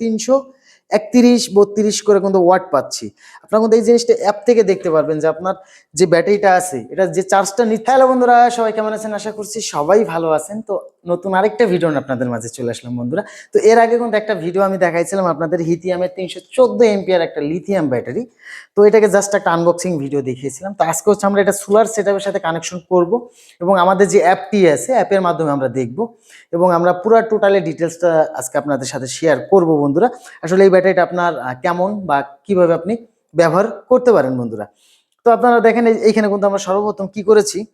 তিনশো একত্রিশ বত্রিশ করে কিন্তু ওয়াট পাচ্ছি। আপনারা কিন্তু এই জিনিসটা অ্যাপ থেকে দেখতে পারবেন যে আপনার যে ব্যাটারিটা আছে, এটা যে চার্জটা নিচ্ছে। হ্যালো বন্ধুরা, সবাই কেমন আছেন? আশা করছি সবাই ভালো আছেন। তো নতুন আরেকটা ভিডিও আপনাদের মাঝে চলে আসলাম বন্ধুরা। তো এর আগে কিন্তু একটা ভিডিও আমি দেখাইছিলাম আপনাদের হিথিয়ামের তিনশো চোদ্দ এমপিআর একটা লিথিয়াম ব্যাটারি তো এটাকে জাস্ট একটা আনবক্সিং ভিডিও দেখিয়েছিলাম। তো আজকে হচ্ছে আমরা এটা সোলার সেটআপের সাথে কানেকশন করব এবং আমাদের যে অ্যাপটি আছে অ্যাপের মাধ্যমে আমরা দেখব এবং আমরা পুরো টোটালি ডিটেলসটা আজকে আপনাদের সাথে শেয়ার করব বন্ধুরা। আসলে এই ব্যাটারিটা আপনার কেমন বা কীভাবে আপনি ব্যবহার করতে পারেন বন্ধুরা। তো আপনারা দেখেন, এই- এইখানে কিন্তু আমরা সর্বপ্রথম কি করেছি?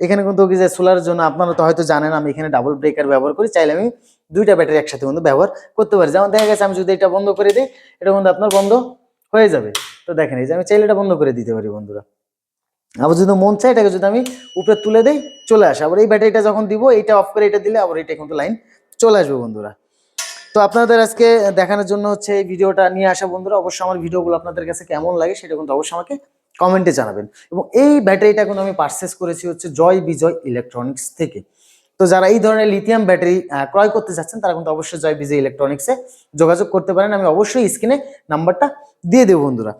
এখানে কিন্তু যে সোলার জন্য আপনারা তো হয়তো জানেন, আমি এখানে ডাবল ব্রেকার ব্যবহার করি, চাইলে আমি দুইটা ব্যাটারি একসাথে কিন্তু ব্যবহার করতে পারি। যেমন দেখা গেছে, আমি যদি এটা বন্ধ করে দিই, এটা কিন্তু আপনার বন্ধ হয়ে যাবে। তো দেখেন, এই যে আমি চাইলে এটা বন্ধ করে দিতে পারি বন্ধুরা। আবার যদি মন চায়, এটাকে যদি আমি উপরে তুলে দেই, চলে আসে। আবার এই ব্যাটারিটা যখন দিব, এইটা অফ করে এটা দিলে, আবার এটা কিন্তু লাইন চলে আসবে বন্ধুরা। তো আপনাদের আজকে দেখানোর জন্য হচ্ছে এই ভিডিওটা নিয়ে আসা বন্ধুরা, অবশ্যই আমার ভিডিওগুলো আপনাদের কাছে কেমন লাগে সেটা কিন্তু অবশ্যই আমাকে কমেন্টে জানাবেন। এবং এই ব্যাটারিটা কিন্তু আমি পারচেস করেছি হচ্ছে জয় বিজয় ইলেকট্রনিক্স থেকে। তো যারা এই ধরনের লিথিয়াম ব্যাটারি ক্রয় করতে চাচ্ছেন তারা কিন্তু অবশ্যই জয় বিজয় ইলেকট্রনিক্সে যোগাযোগ করতে পারেন। আমি অবশ্যই স্ক্রিনে নাম্বারটা দিয়ে দেবো বন্ধুরা।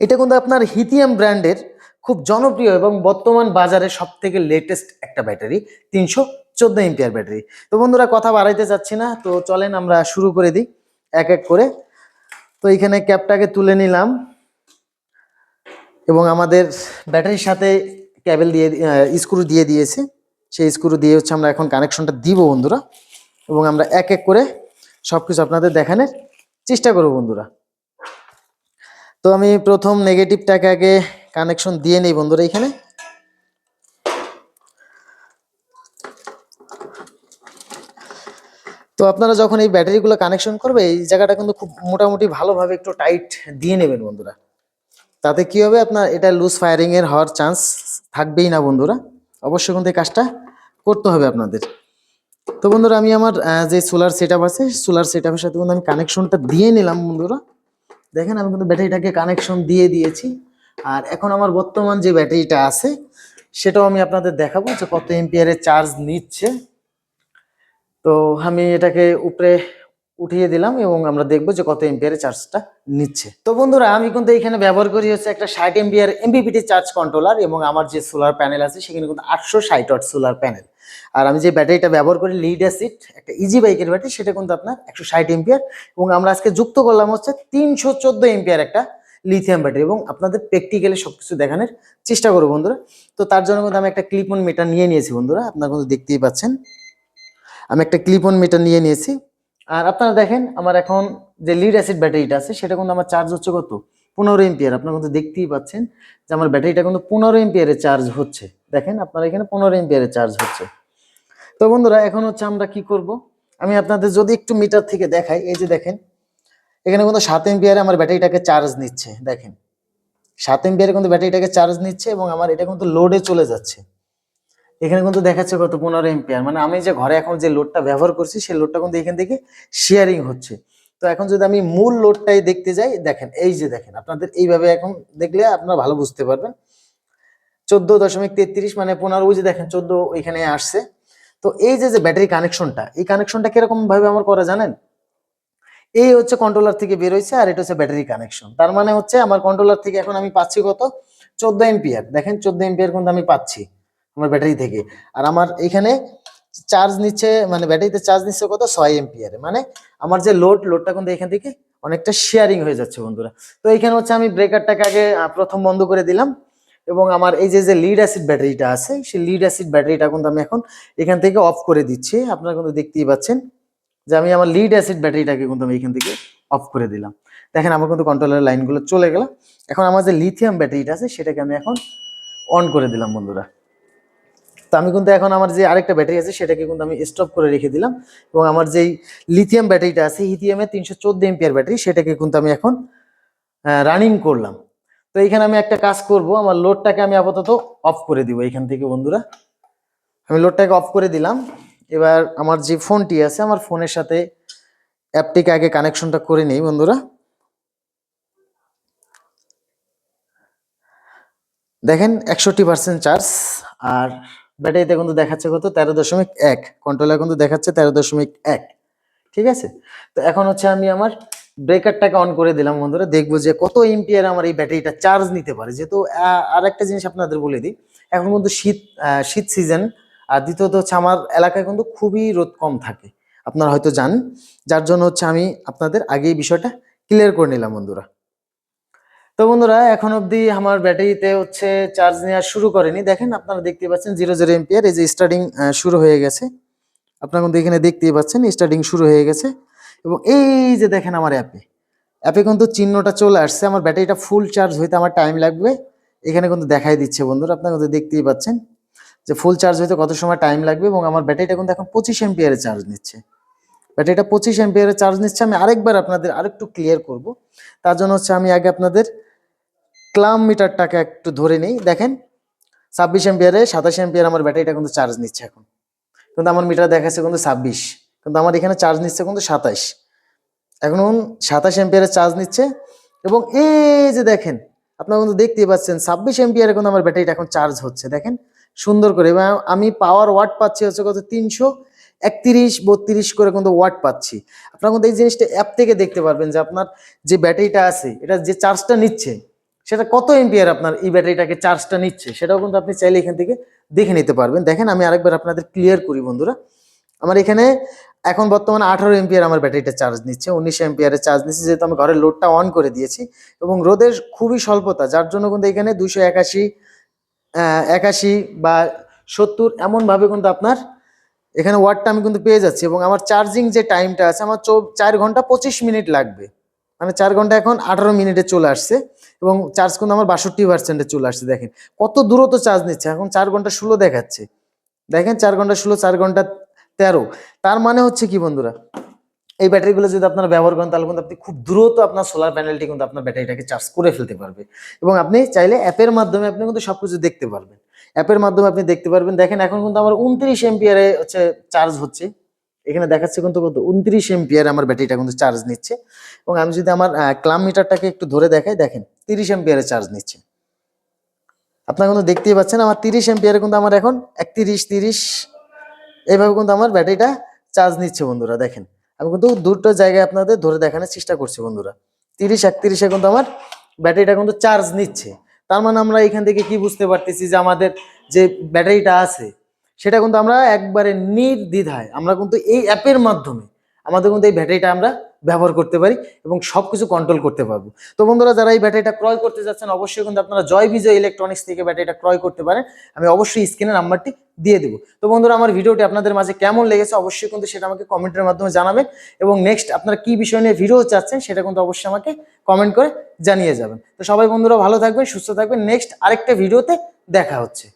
এটা কিন্তু আপনার হিথিয়াম ব্র্যান্ডের খুব জনপ্রিয় এবং বর্তমান বাজারে সব থেকে লেটেস্ট একটা ব্যাটারি তিনশো চোদ্দ এমপিআর ব্যাটারি। তো বন্ধুরা, কথা বাড়াইতে চাচ্ছি না। তো চলেন আমরা শুরু করে দিই, এক এক করে। তো এখানে ক্যাপটাকে তুলে নিলাম এবং আমাদের ব্যাটারির সাথে ক্যাবেল দিয়ে স্ক্রু দিয়ে দিয়েছে। সেই স্ক্রু দিয়ে হচ্ছে আমরা এখন কানেকশনটা দিব বন্ধুরা এবং আমরা এক এক করে সব কিছু আপনাদের দেখানোর চেষ্টা করব বন্ধুরা। তো আমি প্রথম নেগেটিভটাকে আগে কানেকশন দিয়ে নিই বন্ধুরা এখানে। তো আপনারা যখন এই ব্যাটারিগুলো কানেকশন করবে, এই জায়গাটা কিন্তু খুব মোটামুটি ভালোভাবে একটু টাইট দিয়ে নেবেন বন্ধুরা। তাতে কি হবে আপনার, এটা লুজ ফায়ারিং এর হওয়ার চান্স থাকবেই না বন্ধুরা। অবশ্যই কিন্তু এই কাজটা করতে হবে আপনাদের। তো বন্ধুরা, আমি আমার যে সোলার সেট আছে সোলার সেট সাথে কিন্তু আমি কানেকশনটা দিয়ে নিলাম বন্ধুরা। দেখেন আমি কিন্তু ব্যাটারিটাকে কানেকশন দিয়ে দিয়েছি। আর এখন আমার বর্তমান যে ব্যাটারিটা আছে, সেটাও আমি আপনাদের দেখাবো যে কত এমপিয়ারের চার্জ নিচ্ছে। তো আমি এটাকে উপরে উঠিয়ে দিলাম এবং আমরা দেখব যে কত এমপিয়ারের চার্জটা নিচ্ছে। তো বন্ধুরা, আমি কিন্তু এখানে ব্যবহার করি হচ্ছে একটা ষাট এমপিয়ার এমবিপিটি চার্জ কন্ট্রোলার এবং আমার যে সোলার প্যানেল আছে, সেখানে কিন্তু আটশো ষাট ওয়াট সোলার প্যানেল আর আমি যে ব্যাটারিটা ব্যবহার করি লিড অ্যাসিড একটা ইজি বাইকের ব্যাটারি সেটা কিন্তু আপনার একশো ষাট এমপিয়ার এবং আমরা আজকে যুক্ত করলাম হচ্ছে তিনশো চোদ্দ এমপিয়ার একটা লিথিয়াম ব্যাটারি এবং আপনাদের প্র্যাকটিক্যালি সবকিছু দেখানোর চেষ্টা করব বন্ধুরা। তো তার জন্য কিন্তু আমি একটা ক্লিপ অন মিটার নিয়ে নিয়েছি বন্ধুরা, আপনারা কিন্তু দেখতেই পাচ্ছেন। আমি একটা ক্লিপ অন মিটার নিয়ে নিয়েছি। আর আপনারা দেখেন, আমার এখন যে লিড অ্যাসিড ব্যাটারিটা আছে, সেটা কিন্তু আমার চার্জ হচ্ছে কত? পনেরো এমপিয়ার আপনারা কিন্তু দেখতেই পাচ্ছেন যে আমার ব্যাটারিটা কিন্তু পনেরো এমপিয়ারের চার্জ হচ্ছে। দেখেন, আপনার এখানে পনেরো এমপিয়ারের চার্জ হচ্ছে। তো বন্ধুরা, এখন হচ্ছে আমরা কি করব? আমি আপনাদের যদি একটু মিটার থেকে দেখাই, এই যে দেখেন, এখানে কিন্তু সাত এমপিয়ারে আমার ব্যাটারিটাকে চার্জ নিচ্ছে। দেখেন, সাত এমপিয়ারে কিন্তু ব্যাটারিটাকে চার্জ নিচ্ছে এবং আমার এটা কিন্তু লোডে চলে যাচ্ছে। এখানে কিন্তু দেখাচ্ছে কত পনেরো এমপিয়ার মানে আমি যে ঘরে এখন যে লোডটা ব্যবহার করছি, সেই লোডটা কিন্তু এখান থেকে শেয়ারিং হচ্ছে। তো এখন যদি আমি মূল লোডটাই দেখতে যাই, দেখেন, এই যে দেখেন, আপনাদের এইভাবে এখন দেখলে আপনারা ভালো বুঝতে পারবেন। চোদ্দ দশমিক তেত্রিশ মানে পনেরো, ওই যে দেখেন, চোদ্দ এখানে আসছে। তো এই যে যে ব্যাটারি কানেকশনটা এই কানেকশনটা কীরকম ভাবে আমার করা জানেন? এই হচ্ছে কন্ট্রোলার থেকে বের হয়েছে আর এটা হচ্ছে ব্যাটারি কানেকশন তার মানে হচ্ছে আমার কন্ট্রোলার থেকে এখন আমি পাচ্ছি কত? চোদ্দ এমপিয়ার দেখেন, চোদ্দ এমপিয়ার কিন্তু আমি পাচ্ছি। আমার ব্যাটারি থেকে। আর আমার এখানে চার্জ নিচ্ছে মানে ব্যাটারিতে চার্জ নিচ্ছে কত? ছয় এমপিয়ার মানে আমার যে লোড লোডটা কিন্তু এখান থেকে অনেকটা শেয়ারিং হয়ে যাচ্ছে বন্ধুরা। তো এখানে হচ্ছে আমি ব্রেকারটাকে আগে প্রথম বন্ধ করে দিলাম। এবং আমার এই যে যে লিড অ্যাসিড ব্যাটারিটা আছে, সেই লিড অ্যাসিড ব্যাটারিটা কিন্তু আমি এখন এখান থেকে অফ করে দিচ্ছি। আপনারা কিন্তু দেখতেই পাচ্ছেন যে আমি আমার লিড অ্যাসিড ব্যাটারিটাকে কিন্তু আমি এখান থেকে অফ করে দিলাম। দেখেন আমার কিন্তু কন্ট্রোলার লাইনগুলো চলে গেল। এখন আমার যে লিথিয়াম ব্যাটারিটা আছে, সেটাকে আমি এখন অন করে দিলাম বন্ধুরা। তো আমি কিন্তু এখন আমার যে আরেকটা ব্যাটারি আছে, সেটাকে কিন্তু আমি স্টপ করে রেখে দিলাম। এবং আমার যেই লিথিয়াম ব্যাটারিটা আছে লিথিয়ামের তিনশো চোদ্দ এমপিয়ার ব্যাটারি, সেটাকে কিন্তু আমি এখন রানিং করলাম। তো এইখানে আমি একটা কাজ করব, আমার লোডটাকে আমি আপাতত অফ করে দিব এইখান থেকে, বন্ধুরা। আমি লোডটাকে অফ করে দিলাম। এবার আমার যে ফোনটি আছে, আমার ফোনের সাথে অ্যাপটিকে আগে কানেকশনটা করে নেই, বন্ধুরা। দেখেন, একষট্টি পার্সেন্ট চার্জ আর ব্যাটারিতে কিন্তু দেখাচ্ছে কত? তেরো দশমিক এক। কন্ট্রোলার কিন্তু দেখাচ্ছে তেরো দশমিক এক। ঠিক আছে? তো এখন হচ্ছে আমি আমার ব্রেকারটাকে অন করে দিলাম বন্ধুরা। দেখব যে কত এম্পিয়ার আমার এই ব্যাটারিটা চার্জ নিতে পারে। যেহেতু আর একটা জিনিস আপনাদের বলে দিই। এখন কিন্তু শীত শীত সিজন আর দ্বিতীয়ত হচ্ছে আমার এলাকায় কিন্তু খুবই রোদ কম থাকে। আপনারা হয়তো জানেন। যার জন্য হচ্ছে আমি আপনাদের আগে এই বিষয়টা ক্লিয়ার করে নিলাম বন্ধুরা। তো বন্ধুরা, এখন অবধি আমার ব্যাটারিতে হচ্ছে চার্জ নেওয়া শুরু করেনি। দেখেন, আপনারা দেখতে পাচ্ছেন জিরো জিরো এম্পিয়ার এই যে স্টার্টিং শুরু হয়ে গেছে। আপনারা কিন্তু এখানে দেখতেই পাচ্ছেন স্টার্টিং শুরু হয়ে গেছে। এবং এই যে দেখেন আমার অ্যাপে অ্যাপে কিন্তু চিহ্নটা চলে আসছে, আমার ব্যাটারিটা ফুল চার্জ হইতে আমার টাইম লাগবে। এখানে কিন্তু দেখাই দিচ্ছে বন্ধুরা, আপনারা কিন্তু দেখতেই পাচ্ছেন যে ফুল চার্জ হইতে কত সময় টাইম লাগবে এবং আমার ব্যাটারিটা কিন্তু এখন পঁচিশ এম্পিয়ারে চার্জ নিচ্ছে। ব্যাটারিটা পঁচিশ এম্পিয়ারে চার্জ নিচ্ছে, আমি আরেকবার আপনাদের আরেকটু ক্লিয়ার করব। তার জন্য হচ্ছে আমি আগে আপনাদের ক্লাম মিটারটাকে একটু ধরে নিই। দেখেন, ছাব্বিশ এম্পিয়ারে সাতাশ এম্পিয়ার আমার ব্যাটারিটা কিন্তু চার্জ নিচ্ছে এখন। কিন্তু আমার মিটার দেখাচ্ছে কিন্তু ছাব্বিশ, কিন্তু আমার এখানে চার্জ নিচ্ছে কিন্তু সাতাশ। এখন সাতাশ এম্পিয়ারে চার্জ নিচ্ছে এবং এই যে দেখেন, আপনারা কিন্তু দেখতেই পাচ্ছেন ছাব্বিশ এম্পিয়ারে কিন্তু আমার ব্যাটারিটা এখন চার্জ হচ্ছে। দেখেন, সুন্দর করে এবং আমি পাওয়ার ওয়াট পাচ্ছি হচ্ছে কত তিনশো একত্রিশ, বত্রিশ করে কিন্তু ওয়াট পাচ্ছি। আপনারা কিন্তু এই জিনিসটা অ্যাপ থেকে দেখতে পারবেন যে আপনার যে ব্যাটারিটা আছে, এটা যে চার্জটা নিচ্ছে সেটা কত এম্পিয়ার আপনার এই ব্যাটারিটাকে চার্জটা নিচ্ছে, সেটাও কিন্তু আপনি চাইলে এখান থেকে দেখে নিতে পারবেন। দেখেন, আমি আরেকবার আপনাদের ক্লিয়ার করি বন্ধুরা। আমার এখানে এখন বর্তমানে আঠারো এম্পিয়ার আমার ব্যাটারিটা চার্জ নিচ্ছে, উনিশ এম্পিয়ারের চার্জ নিচ্ছে, যেহেতু আমি ঘরের লোডটা অন করে দিয়েছি এবং রোদের খুবই স্বল্পতা, যার জন্য কিন্তু এখানে দুশো একাশি একাশি বা সত্তর এমনভাবে কিন্তু আপনার এখানে ওয়াটটা আমি কিন্তু পেয়ে যাচ্ছি এবং আমার চার্জিং যে টাইমটা আছে, আমার চার ঘণ্টা পঁচিশ মিনিট লাগবে। মানে চার ঘণ্টা এখন আঠারো মিনিটে চলে আসছে এবং চার্জ কিন্তু আমার বাষট্টি পার্সেন্টে চলে আসছে, দেখেন। কত দূরত্ব চার্জ নিচ্ছে? এখন চার ঘণ্টা ষোলো দেখাচ্ছে। দেখেন, চার ঘণ্টা ষোলো, চার ঘণ্টা তেরো। তার মানে হচ্ছে কি, বন্ধুরা? এই ব্যাটারিগুলো যদি আপনারা ব্যবহার করেন, তাহলে কিন্তু আপনি খুব দ্রুত আপনার সোলার প্যানেলটি কিন্তু আপনার ব্যাটারিটাকে চার্জ করে ফেলতে পারবে। এবং আপনি চাইলে অ্যাপের মাধ্যমে আপনি কিন্তু সবকিছু দেখতে পারবেন। অ্যাপের মাধ্যমে আপনি দেখতে পারবেন। দেখেন, এখন কিন্তু আমার উনত্রিশ এম্পিয়ারে হচ্ছে চার্জ হচ্ছে। এখানে দেখাচ্ছে কিন্তু কত? উনত্রিশ এম্পিয়ার আমার ব্যাটারিটা কিন্তু চার্জ নিচ্ছে। এবং আমি যদি আমার ক্লাম মিটারটাকে একটু ধরে দেখাই, দেখেন, তিরিশ এম্পিয়ারে চার্জ নিচ্ছে। আপনারা কিন্তু দেখতেই পাচ্ছেন, আমার তিরিশ এম্পিয়ারে কিন্তু আমার এখন একত্রিশ, তিরিশ, এইভাবে কিন্তু আমার ব্যাটারিটা চার্জ নিচ্ছে বন্ধুরা, দেখেন। আমি কিন্তু দুটো জায়গায় আপনাদের ধরে দেখানোর চেষ্টা করছি বন্ধুরা। তিরিশ, একত্রিশে কিন্তু আমার ব্যাটারিটা কিন্তু চার্জ নিচ্ছে। তার মানে আমরা এখান থেকে কি বুঝতে পারতেছি যে আমাদের যে ব্যাটারিটা আছে সেটা কিন্তু আমরা একবারে নির্দ্বিধায়, আমরা কিন্তু এই অ্যাপের মাধ্যমে আমাদের কিন্তু এই ব্যাটারিটা আমরা ব্যবহার করতে পারি এবং সব কিছু কন্ট্রোল করতে পারব। তো বন্ধুরা, যারা এই ব্যাটারিটা ক্রয় করতে যাচ্ছেন, অবশ্যই কিন্তু আপনারা জয় বিজয় ইলেকট্রনিক্স থেকে ব্যাটারিটা ক্রয় করতে পারেন। আমি অবশ্যই স্ক্রিনের নাম্বারটি দিয়ে দেবো। তো বন্ধুরা, আমার ভিডিওটি আপনাদের মাঝে কেমন লেগেছে অবশ্যই কিন্তু সেটা আমাকে কমেন্টের মাধ্যমে জানাবেন এবং নেক্সট আপনারা কি বিষয় নিয়ে ভিডিও চাচ্ছেন সেটা কিন্তু অবশ্যই আমাকে কমেন্ট করে জানিয়ে যাবেন। তো সবাই বন্ধুরা ভালো থাকবেন, সুস্থ থাকবেন। নেক্সট আরেকটা ভিডিওতে দেখা হচ্ছে।